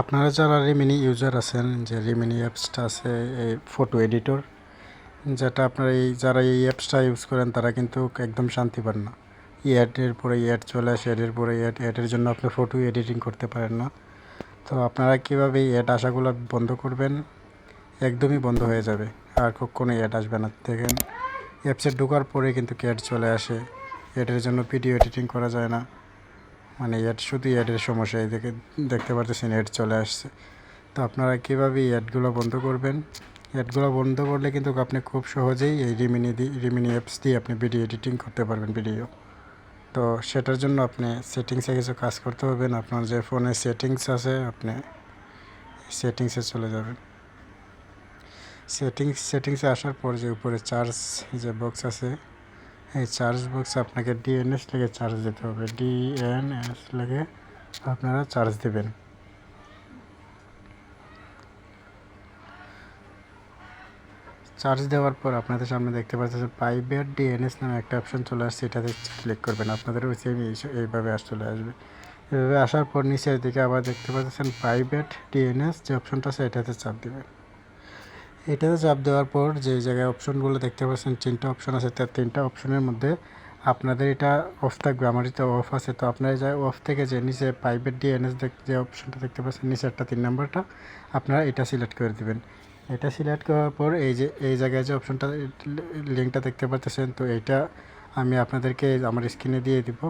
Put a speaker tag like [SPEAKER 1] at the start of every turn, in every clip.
[SPEAKER 1] আপনারা যারা Remini user আছেন, যে রিমিনি অ্যাপসটা আছে, এই ফটো এডিটর যেটা আপনারা এই, যারা এই অ্যাপসটা ইউজ করেন, তারা কিন্তু একদম শান্তি পান না। অ্যাডের পরে অ্যাড চলে আসে অ্যাডের পরে অ্যাড অ্যাডের জন্য আপনি ফটো এডিটিং করতে পারেন না। তো আপনারা কীভাবে এই অ্যাড আসাগুলো বন্ধ করবেন? একদমই বন্ধ হয়ে যাবে। আর কখনো অ্যাড আসবে না। দেখেন অ্যাপসে ঢোকার পরে কিন্তু ক্যাড চলে আসে। অ্যাডের জন্য ভিডিও এডিটিং করা যায় না। মানে অ্যাড শুধু অ্যাডের সমস্যা, এই দেখে দেখতে পারতেছেন অ্যাড চলে আসছে। তো আপনারা কীভাবে অ্যাডগুলো বন্ধ করবেন? অ্যাডগুলো বন্ধ করলে কিন্তু আপনি খুব সহজেই এই রিমিনি রিমিনি অ্যাপস দিয়ে আপনি ভিডিও এডিটিং করতে পারবেন ভিডিও তো সেটার জন্য আপনি সেটিংসে কিছু কাজ করতে হবেন আপনার যে ফোনে সেটিংস আছে, আপনি সেটিংসে চলে যাবেন। সেটিংস সেটিংসে আসার পর যে উপরে চার্জ যে বক্স আছে এই চার্জ বক্স আপনাকে ডিএনএস লেগে চার্জ দিতে হবে। ডিএনএস লেগে আপনারা চার্জ দেবেন। চার্জ দেওয়ার পর আপনাদের সামনে দেখতে পাচ্ছেন পাইবেট ডিএনএস নামে একটা অপশন চলে আসছে। এটাতে ক্লিক করবেন। আপনাদের ওই সেম এইভাবে আস চলে আসবে। এভাবে আসার পর নিচের দিকে আবার দেখতে পাচ্ছেন প্রাইভেট ডিএনএস যে অপশনটা আছে, এটাতে চাপ দেবেন। এটাতে চাপ দেওয়ার পর যে জায়গায় অপশনগুলো দেখতে পাচ্ছেন, তিনটা অপশন আছে তার তিনটা অপশনের মধ্যে আপনাদের এটা অফ থাকবে। আমার এটা অফ আছে, তো আপনারা যা অফ থেকে যে নিচে প্রাইভেট ডিএনএস যে অপশনটা দেখতে পাচ্ছেন, নিচে একটা তিন নাম্বারটা, আপনারা এটা সিলেক্ট করে দেবেন। এটা সিলেক্ট করার পর এই যে, এই জায়গায় যে অপশনটা লিঙ্কটা দেখতে পাচ্ছেন, তো এইটা আমি আপনাদেরকে আমার স্ক্রিনে দিয়ে দিব।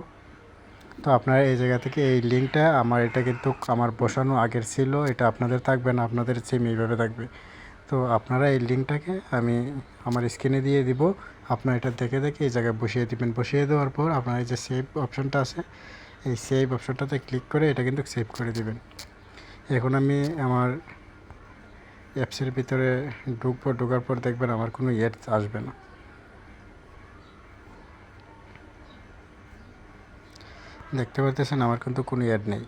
[SPEAKER 1] তো আপনারা এই জায়গা থেকে এই লিঙ্কটা আমার এটা কিন্তু আমার বসানো আগের ছিল, এটা আপনাদের থাকবে না, আপনাদের সেম এইভাবে থাকবে। তো আপনারা এই লিঙ্কটাকে আমি আমার স্ক্রিনে দিয়ে দিব। আপনারা এটা দেখে দেখে এই জায়গায় বসিয়ে দিবেন। বসিয়ে দেওয়ার পর আপনার এই যে সেভ অপশনটা আছে, এই সেভ অপশনটাতে ক্লিক করে এটা কিন্তু সেভ করে দিবেন। এখন আমি আমার অ্যাপসের ভিতরে ঢুকবো, ঢোকার পর দেখবেন আমার কোনো অ্যাড আসবে না। দেখতে পাচ্ছেন আমার কিন্তু কোনো অ্যাড নেই।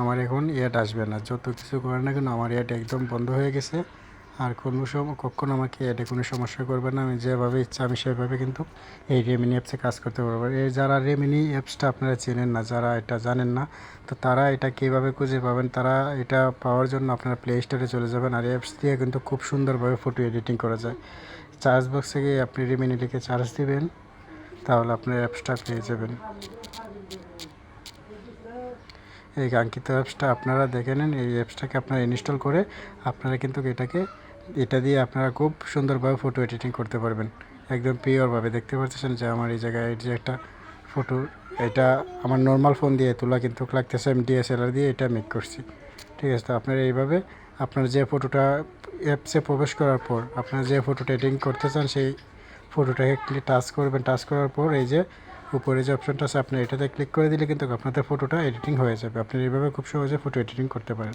[SPEAKER 1] আমার এখন অ্যাড আসবে না। যত কিছু করে না কেন আমার অ্যাড একদম বন্ধ হয়ে গেছে। আর কোনো সময় কখনো আমাকে এটা কোনো সমস্যা করবে না। আমি যেভাবে ইচ্ছা, আমি সেভাবে কিন্তু এই রেমিনি অ্যাপসে কাজ করতে পারব। এই যারা রেমিনি অ্যাপসটা আপনারা চেনেন না, যারা এটা জানেন না, তো তারা এটা কীভাবে খুঁজে পাবেন? তারা এটা পাওয়ার জন্য আপনারা প্লে স্টোরে চলে যাবেন। আর অ্যাপস দিয়ে কিন্তু খুব সুন্দরভাবে ফটো এডিটিং করা যায়। চার্জ বক্সে গিয়ে আপনি রেমিনি লিখে চার্জ দিবেন, তাহলে আপনার অ্যাপসটা পেয়ে যাবেন। এই কাঙ্ক্ষিত অ্যাপসটা আপনারা দেখে নেন। এই অ্যাপসটাকে আপনারা ইনস্টল করে আপনারা কিন্তু এটাকে এটা দিয়ে আপনারা খুব সুন্দরভাবে ফটো এডিটিং করতে পারবেন। একদম পিওরভাবে দেখতে পাচ্ছেন যে আমার এই জায়গায় যে একটা ফটো এটা আমার নর্মাল ফোন দিয়ে তোলা কিন্তু লাগতেছে আমি ডিএসএলআর দিয়ে এটা মেক করছি। ঠিক আছে, তো আপনারা এইভাবে আপনার যে ফটোটা অ্যাপসে প্রবেশ করার পর, আপনারা যে ফটোটা এডিটিং করতে চান সেই ফটোটাকে ক্লিক টাচ করবেন টাচ করার পর এই যে উপরে যে অপশনটা আছে, আপনি এটাতে ক্লিক করে দিলে কিন্তু আপনাদের ফটোটা এডিটিং হয়ে যাবে। আপনি এইভাবে খুব সহজে ফটো এডিটিং করতে পারেন।